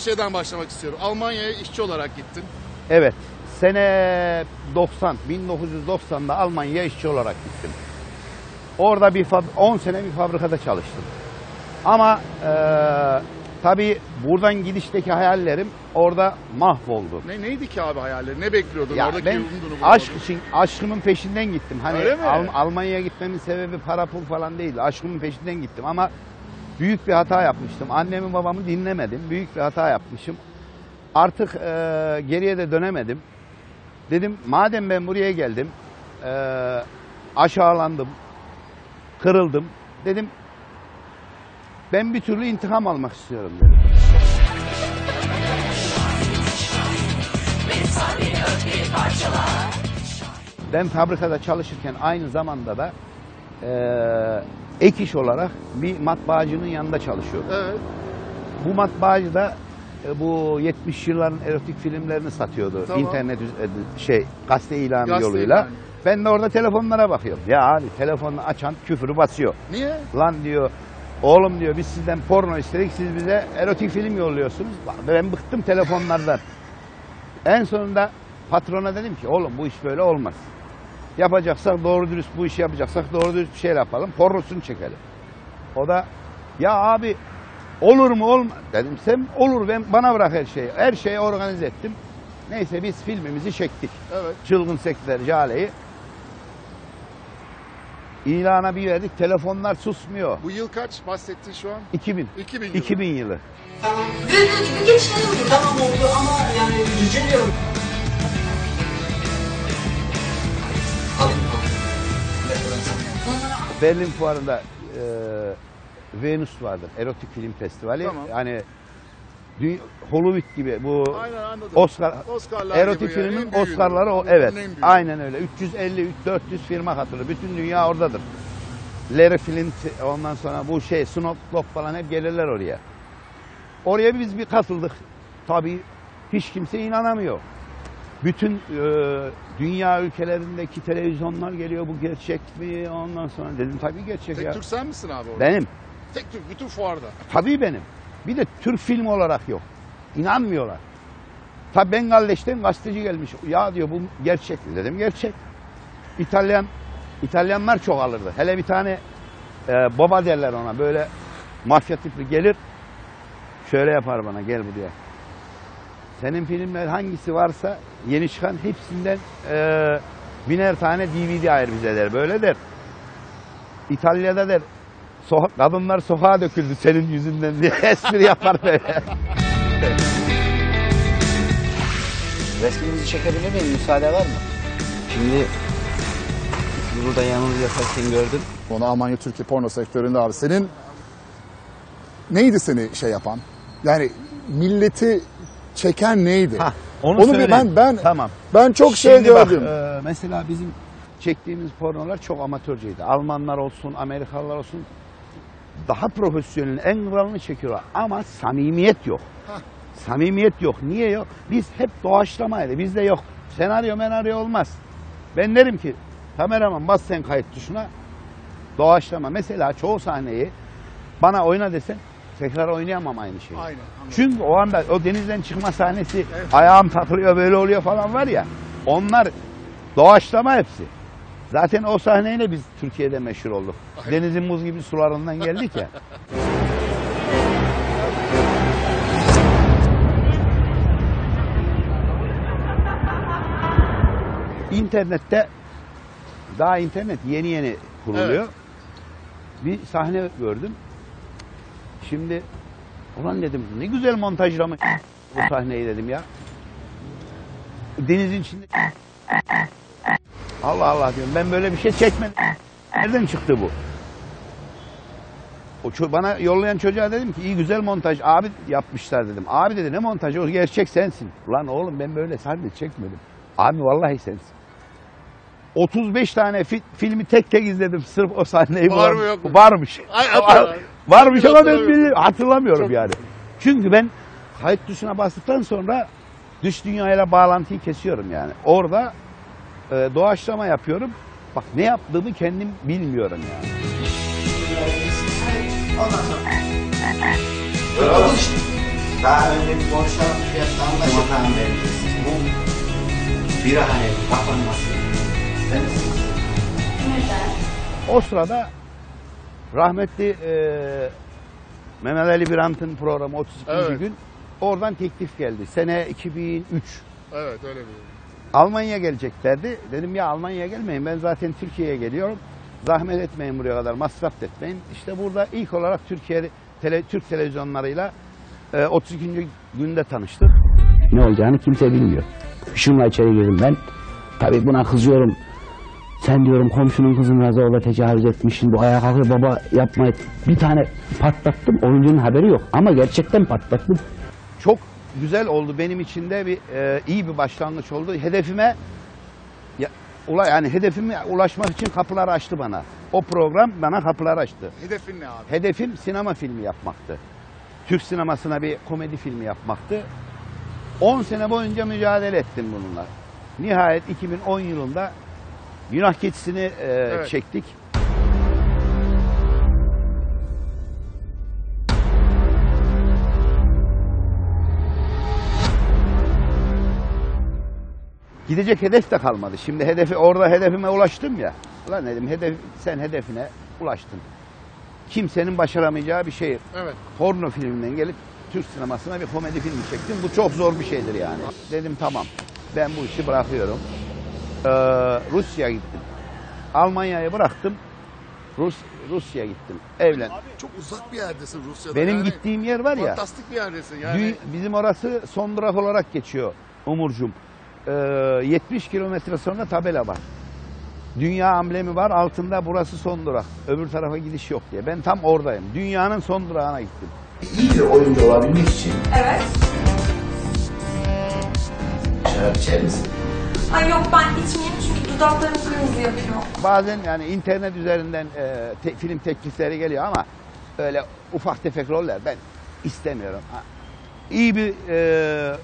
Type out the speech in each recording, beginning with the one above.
şeyden başlamak istiyorum. Almanya'ya işçi olarak gittin. Evet. Sene 90, 1990'da Almanya'ya işçi olarak gittim. Orada bir fab- 10 sene bir fabrikada çalıştım. Ama eee tabii buradan gidişteki hayallerim orada mahvoldu. Ne neydi ki abi hayalleri? Ne bekliyordun? Ya Oradaki ben aşk için aşkımın peşinden gittim. Hani Öyle mi? Al- Almanya'ya gitmemin sebebi para pul falan değil. Aşkımın peşinden gittim ama büyük bir hata yapmıştım. Annemi babamı dinlemedim. Büyük bir hata yapmışım. Artık e, geriye de dönemedim. Dedim madem ben buraya geldim, e, aşağılandım, kırıldım. Dedim ben bir türlü intikam almak istiyorum dedim. Ben fabrikada çalışırken aynı zamanda da eee ek iş olarak bir matbaacının yanında çalışıyordum. Evet. Bu matbaacı da e, bu 70 yılların erotik filmlerini satıyordu. Tamam. İnternet üz- e, şey gazete ilanı Gazete yoluyla. ilanı. Ben de orada telefonlara bakıyorum. Ya abi telefonunu açan küfürü basıyor. Niye? Lan diyor oğlum diyor biz sizden porno istedik siz bize erotik film yolluyorsunuz. Ben bıktım telefonlardan. En sonunda patrona dedim ki oğlum bu iş böyle olmaz. Yapacaksak doğru dürüst bu işi yapacaksak doğru dürüst bir şey yapalım. Pornosunu çekelim. O da ya abi olur mu olma dedim sen olur ben bana bırak her şeyi. Her şeyi organize ettim. Neyse biz filmimizi çektik. Evet. Çılgın Sekter Jale'yi. İlana bir verdik. Telefonlar susmuyor. Bu yıl kaç bahsettin şu an? 2000. 2000 yılı. 2000 yılı. Bir geçelim mi? Tamam oldu ama yani üzülüyorum. Berlin Fuarı'nda e, Venus vardı. Erotik Film Festivali. Tamam. Hani dü- Hollywood gibi bu Aynen anladım. Oscar Oscar'lar erotik gibi yani, filmin en büyüğü. Oscar'ları o evet. en büyüğü. Aynen öyle. 350 400 firma katılır. Bütün dünya oradadır. Larry Flint ondan sonra bu şey Snoop Dogg falan hep gelirler oraya. Oraya biz bir katıldık. Tabii hiç kimse inanamıyor. Bütün e, dünya ülkelerindeki televizyonlar geliyor bu gerçek mi? Ondan sonra dedim tabii gerçek Tek ya. Türk sen misin abi orada? Benim. Tek Türk bütün fuarda. Tabii benim. Bir de Türk film olarak yok. İnanmıyorlar. Tabii Bengaldeş'ten gazeteci gelmiş. Ya diyor bu gerçek mi? Dedim gerçek. İtalyan İtalyanlar çok alırdı. Hele bir tane e, baba derler ona böyle mafya tipli gelir. Şöyle yapar bana gel buraya. Senin filmler hangisi varsa yeni çıkan hepsinden e, biner tane DVD ayır bize der. Böyle der. İtalya'da der soha- kadınlar sokağa döküldü senin yüzünden diye espri yapar böyle. Resminizi çekebilir miyim? Müsaade var mı? Şimdi burada yalnız yatarken gördüm. Onu Almanya Türkiye porno sektöründe abi. Senin neydi seni şey yapan? Yani milleti çeken neydi? Hah, Onu bir söyleyeyim. ben- ben- tamam. Ben çok şey Şimdi bak, gördüm. e, mesela bizim çektiğimiz pornolar çok amatörceydi. Almanlar olsun, Amerikalılar olsun daha profesyonel, en kralını çekiyorlar. Ama samimiyet yok. Hah. Samimiyet yok. Niye yok? Biz hep doğaçlamaydı. Bizde yok. Senaryo menaryo olmaz. Ben derim ki kameraman bas sen kayıt tuşuna doğaçlama. Mesela çoğu sahneyi bana oyna desen tekrar oynayamam aynı şeyi. Aynen. anladım. Çünkü o anda o denizden çıkma sahnesi ayağım takılıyor böyle oluyor falan var ya. Onlar doğaçlama hepsi. Zaten o sahneyle biz Türkiye'de meşhur olduk. Denizin muz gibi sularından geldik ya. İnternette daha internet yeni yeni kuruluyor. Evet. Bir sahne gördüm. Şimdi ulan dedim ne güzel montajlamış bu sahneyi dedim ya. Denizin içinde Allah Allah diyorum ben böyle bir şey çekmedim. Nereden çıktı bu? O bana yollayan çocuğa dedim ki iyi güzel montaj abi yapmışlar dedim. Abi dedi ne montajı o gerçek sensin. Ulan oğlum ben böyle sahne çekmedim. Abi vallahi sensin. 35 tane fi- filmi tek tek izledim sırf o sahneyi Var mı yok mu? Varmış. Ay, hatırla- Varmış ama ben Hatırlamıyorum. bilmiyorum, hatırlamıyorum yani. Çünkü ben kayıt tuşuna bastıktan sonra dış dünyayla bağlantıyı kesiyorum yani. Orada e, doğaçlama yapıyorum. Bak ne yaptığımı kendim bilmiyorum yani. Ondan sonra. İşte. Daha önce bir konuşalım fiyatla anlaşalım vereceğiz. Bu birahane kapanması ister misiniz? O sırada rahmetli e, Mehmet Ali Birant'ın programı 32. Evet. gün oradan teklif geldi. Sene 2003. Evet öyle bir. Almanya geleceklerdi. Dedim ya Almanya'ya gelmeyin ben zaten Türkiye'ye geliyorum. Zahmet etmeyin buraya kadar masraf etmeyin. İşte burada ilk olarak Türkiye tele, Türk televizyonlarıyla e, 32. günde tanıştık. Ne olacağını kimse bilmiyor. Şunla içeri girdim ben. Tabii buna kızıyorum. Sen diyorum komşunun kızına zorla tecavüz etmişsin. Bu ayağa kalkıyor baba yapma et. Bir tane patlattım. Oyuncunun haberi yok. Ama gerçekten patlattım. Çok güzel oldu benim için de bir e, iyi bir başlangıç oldu. Hedefime ya, ula, yani hedefime ulaşmak için kapılar açtı bana. O program bana kapılar açtı. Hedefin ne abi? Hedefim sinema filmi yapmaktı. Türk sinemasına bir komedi filmi yapmaktı. 10 sene boyunca mücadele ettim bununla. Nihayet 2010 yılında Günah Keçisi'ni e, Evet. çektik. Gidecek hedef de kalmadı. Şimdi hedefi orada hedefime ulaştım ya. Ulan dedim hedef sen hedefine ulaştın. Kimsenin başaramayacağı bir şey. Evet. Porno filminden gelip Türk sinemasına bir komedi filmi çektim. Bu çok zor bir şeydir yani. Dedim tamam ben bu işi bırakıyorum. Ee, Rusya'ya gittim. Almanya'yı bıraktım. Rus Rusya'ya gittim. Evlen. Çok uzak bir yerdesin Rusya'da. Benim yani. gittiğim yer var ya. Fantastik bir yerdesin yani. Dü- bizim orası son durak olarak geçiyor Umurcum. Ee, 70 kilometre sonra tabela var. Dünya amblemi var altında burası son durak. Öbür tarafa gidiş yok diye. Ben tam oradayım. Dünyanın son durağına gittim. İyi bir oyuncu olabilmek için Evet. şarap içer misin? Ay yok ben içmeyeyim çünkü dudaklarım kırmızı yapıyor. Bazen yani internet üzerinden e, te- film teklifleri geliyor ama öyle ufak tefek roller ben istemiyorum. Ha, İyi bir e,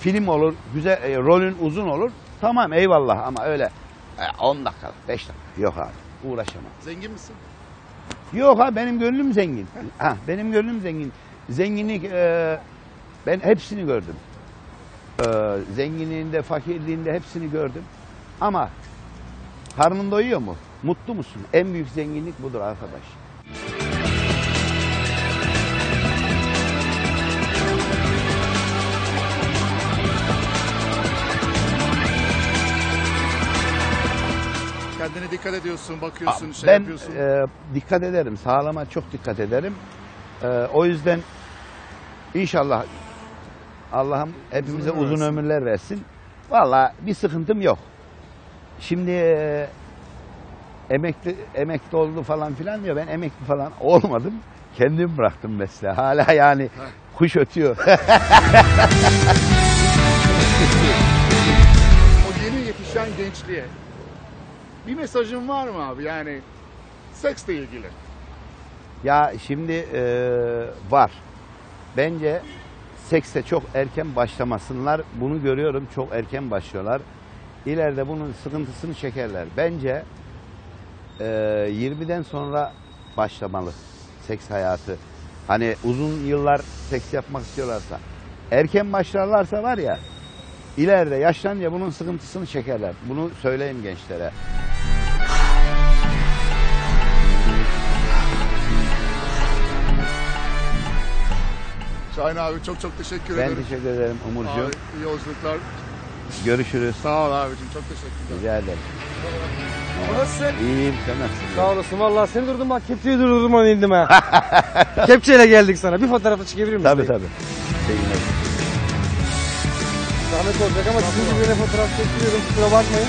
film olur, güzel e, rolün uzun olur. Tamam eyvallah ama öyle e, 10 dakika, 5 dakika yok abi uğraşamam. Zengin misin? Yok ha benim gönlüm zengin. Ha benim gönlüm zengin. Zenginlik e, ben hepsini gördüm. E, zenginliğinde, fakirliğinde hepsini gördüm. Ama karnın doyuyor mu? Mutlu musun? En büyük zenginlik budur arkadaş. Kendine dikkat ediyorsun, bakıyorsun, şey ben yapıyorsun. e, dikkat ederim. Sağlama çok dikkat ederim. E, o yüzden inşallah Allah'ım hepimize Uzun uzun ömürler versin. Vallahi bir sıkıntım yok. Şimdi e, emekli emekli oldu falan filan diyor. Ben emekli falan olmadım. Kendim bıraktım mesleği. Hala yani kuş ötüyor. O yeni yetişen gençliğe bir mesajın var mı abi? Yani seksle ilgili. Ya şimdi e, var. Bence sekse çok erken başlamasınlar. Bunu görüyorum çok erken başlıyorlar. İleride bunun sıkıntısını çekerler. Bence e, 20'den sonra başlamalı seks hayatı. Hani uzun yıllar seks yapmak istiyorlarsa. Erken başlarlarsa var ya ileride yaşlanınca bunun sıkıntısını çekerler. Bunu söyleyeyim gençlere. Şahin abi çok çok teşekkür Ben ederim. teşekkür ederim Umurcuğum. Abi, iyi yolculuklar. Görüşürüz. Sağ ol abicim çok teşekkürler. Rica ederim. Nasılsın? İyiyim sen nasılsın? Sağ olasın. Vallahi seni durdum bak kepçeyi durdum onu indim ha. Kepçeyle geldik sana. Bir fotoğrafı çekebilir misin? Tabii tabii. Zahmet olacak ama sizin gibi fotoğraf çektiriyorum. Kusura bakmayın.